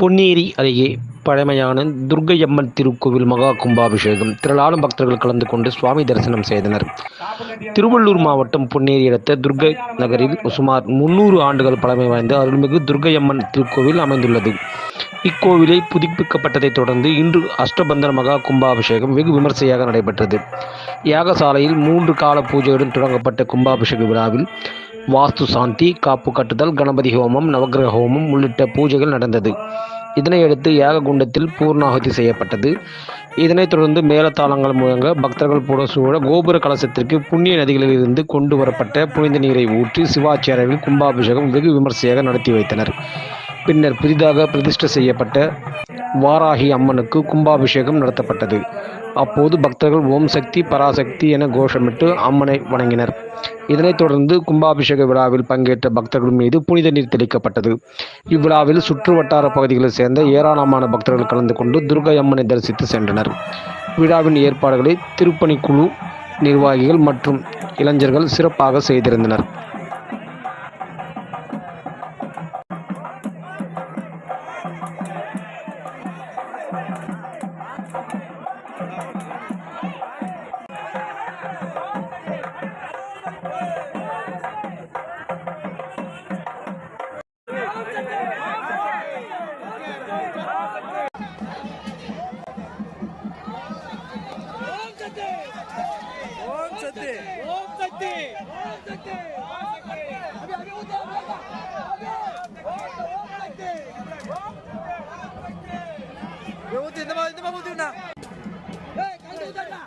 பொன்னேரி அருகே பழமையான துர்க்கையம்மன் திருக்கோவில் மகா கும்பாபிஷேகம். திரளாலும் பக்தர்கள் கலந்து கொண்டு சுவாமி தரிசனம் செய்தனர். திருவள்ளூர் மாவட்டம் பொன்னேரி அடுத்த துர்கை நகரில் சுமார் முன்னூறு ஆண்டுகள் பழமை வாய்ந்த அருள்மிகு துர்க்கையம்மன் திருக்கோவில் அமைந்துள்ளது. இக்கோவிலை புதுப்பிக்கப்பட்டதைத் தொடர்ந்து இன்று அஷ்டபந்தன மகா கும்பாபிஷேகம் வெகு விமர்சையாக நடைபெற்றது. யாகசாலையில் மூன்று கால பூஜையுடன் தொடங்கப்பட்ட கும்பாபிஷேக விழாவில் வாஸ்து சாந்தி காப்பு கட்டுதல் கணபதி ஹோமம் நவக்கிரக ஹோமம் உள்ளிட்ட பூஜைகள் நடந்தது. இதனையடுத்து ஏககுண்டத்தில் பூர்ணாகுதி செய்யப்பட்டது. இதனைத் தொடர்ந்து மேலத்தாளங்கள் முழங்க பக்தர்கள் புடசூழ கோபுர கலசத்திற்கு புண்ணிய நதிகளிலிருந்து கொண்டு வரப்பட்ட புனித நீரை ஊற்றி சிவாச்சாரியர்கள் கும்பாபிஷேகம் வெகு விமர்சையாக நடத்தி வைத்தனர். பின்னர் புதிதாக பிரதிஷ்டை செய்யப்பட்ட வாராகி அம்மனுக்கு கும்பாபிஷேகம் நடத்தப்பட்டது. அப்போது பக்தர்கள் ஓம் சக்தி பராசக்தி என கோஷமிட்டு அம்மனை வணங்கினர். இதனைத் தொடர்ந்து கும்பாபிஷேக விழாவில் பங்கேற்ற பக்தர்கள் மீது புனித நீர் தெளிக்கப்பட்டது. இவ்விழாவில் சுற்று வட்டார பகுதிகளைச் சேர்ந்த ஏராளமான பக்தர்கள் கலந்து கொண்டு துர்கை அம்மனை தரிசித்து சென்றனர். விழாவின் ஏற்பாடுகளை திருப்பணிக்குழு நிர்வாகிகள் மற்றும் இளைஞர்கள் சிறப்பாக செய்திருந்தனர். ஓம் சக்தி. ஓம் சக்தி. ஓம் சக்தி ஊத்து இந்த மாதிரி இந்த மாதிரி ஊத்துனா ஏய் கண்டு ஊத்தடா.